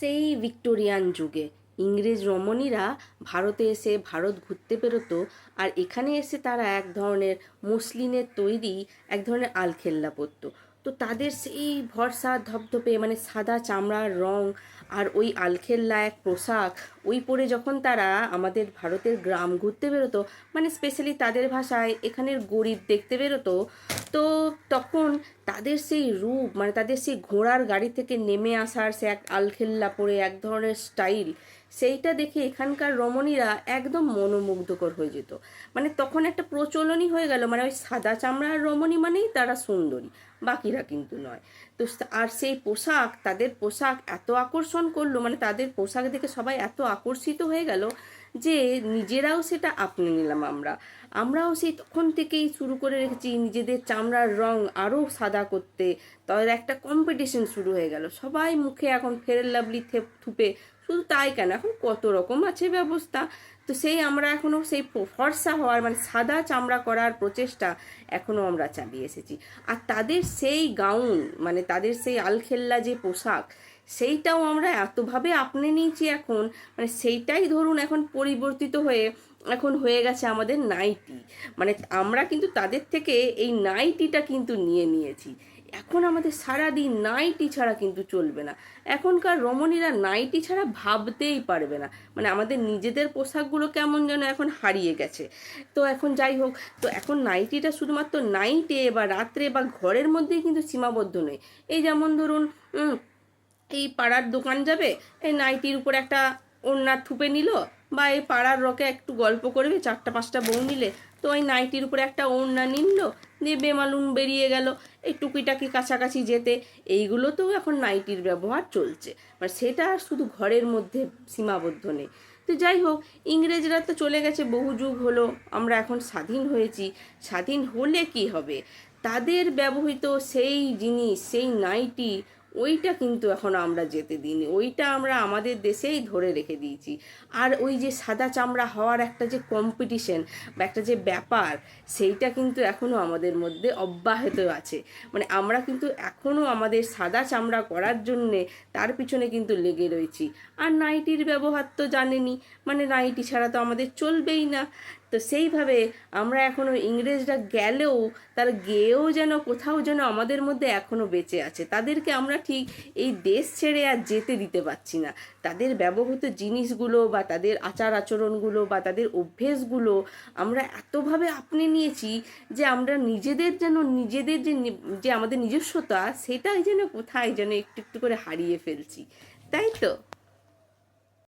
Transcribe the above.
সেই ভিক্টোরিয়ান যুগে। ইংরেজ রমণীরা ভারতে এসে ভারত ঘুরতে পেরোতো আর এখানে এসে তারা এক ধরনের মসলিনের তৈরি, এক ধরনের আলখেল্লা পরতো। তো তাদের সেই ভরসা ধপধপে মানে সাদা চামড়ার রং আর ওই আলখেল্লা এক পোশাক, ওই পরে যখন তারা আমাদের ভারতের গ্রাম ঘুরতে বেরোতো মানে স্পেশালি তাদের ভাষায় এখানের গরিব দেখতে বেরোতো, তো তখন তাদের সেই রূপ মানে তাদের সেই ঘোড়ার গাড়ি থেকে নেমে আসার সে এক আলখেল্লা পরে এক ধরনের স্টাইল সেইটা দেখে এখানকার রমণীরা একদম মনোমুগ্ধকর হয়ে যেত। মানে তখন একটা প্রচলনই হয়ে গেল মানে ওই সাদা চামড়ার রমণী মানেই তারা সুন্দরী, বাকিরা কিন্তু নয়। তো আর সেই পোশাক, তাদের পোশাক এত আকর্ষণ করল মানে তাদের পোশাক দেখে সবাই এত আকর্ষিত হয়ে গেল যে নিজেরাও সেটা আপনি নিলাম আমরা। আমরাও সেই তখন থেকেই শুরু করে রেখেছি নিজেদের চামড়ার রং আরও সাদা করতে। তাদের একটা কম্পিটিশন শুরু হয়ে গেল। সবাই মুখে এখন ফেরের লাভলি থুপে শুধু তাই কেন? এখন কত রকম আছে ব্যবস্থা। তো সেই আমরা এখনও সেই ফর্সা হওয়ার মানে সাদা চামড়া করার প্রচেষ্টা এখনও আমরা চালিয়ে এসেছি। আর তাদের সেই গাউন মানে তাদের সেই আলখেল্লা যে পোশাক সেইটাও আমরা এতভাবে আপনি নিয়েছি এখন মানে সেইটাই ধরুন এখন পরিবর্তিত হয়ে, এখন হয়ে গেছে আমাদের নাইটি। মানে আমরা কিন্তু তাদের থেকে এই নাইটিটা কিন্তু নিয়ে নিয়েছি। এখন আমাদের সারাদিন নাইটি ছাড়া কিন্তু চলবে না। এখনকার রমণীরা নাইটি ছাড়া ভাবতেই পারবে না। মানে আমাদের নিজেদের পোশাকগুলো কেমন যেন এখন হারিয়ে গেছে। তো এখন যাই হোক, তো এখন নাইটিটা শুধুমাত্র নাইটে বা রাত্রে বা ঘরের মধ্যেই কিন্তু সীমাবদ্ধ নয়। এই যেমন ধরুন এই পাড়ার দোকান যাবে, এই নাইটির উপর একটা ওড়না থুপে নিল, বা এই পাড়ার রকে একটু গল্প করবে, চারটা পাঁচটা বউ মিলে। তো ওই নাইটির উপরে একটা ওড়না নিল দিয়ে বেমালুন বেরিয়ে গেল, এই টুকিটাকি কাছাকাছি যেতে। এইগুলোতেও এখন নাইটির ব্যবহার চলছে মানে সেটা শুধু ঘরের মধ্যে সীমাবদ্ধ নেই। তো যাই হোক, ইংরেজরা তো চলে গেছে, বহু যুগ হলো, আমরা এখন স্বাধীন হয়েছি। স্বাধীন হলে কি হবে? তাদের ব্যবহৃত সেই জিনিস, সেই নাইটি ওইটা কিন্তু এখন আমরা যেতে দিইনি। ওইটা আমরা আমাদের দেশেই ধরে রেখে দিয়েছি। আর ওই যে সাদা চামড়া হওয়ার একটা যে কম্পিটিশন বা একটা যে ব্যাপার, সেইটা কিন্তু এখনও আমাদের মধ্যে অব্যাহত আছে। মানে আমরা কিন্তু এখনও আমাদের সাদা চামড়া করার জন্যে তার পিছনে কিন্তু লেগে রয়েছি। আর নাইটির ব্যবহার তো জানেনি মানে নাইটি ছাড়া তো আমাদের চলবেই না। তো সেইভাবে আমরা এখনও ইংরেজরা গেলেও, তার গেয়েও যেন, কোথাও যেন আমাদের মধ্যে এখনও বেঁচে আছে। তাদেরকে আমরা ঠিক এই দেশ ছেড়ে আর যেতে দিতে পারছি না। তাদের ব্যবহৃত জিনিসগুলো বা তাদের আচার আচরণগুলো বা তাদের অভ্যেসগুলো আমরা এতভাবে আপনি নিয়েছি যে আমরা নিজেদের যেন, নিজেদের যে যে আমাদের নিজস্বতা, সেটাই যেন কোথায় যেন একটু একটু করে হারিয়ে ফেলছি। তাই তো?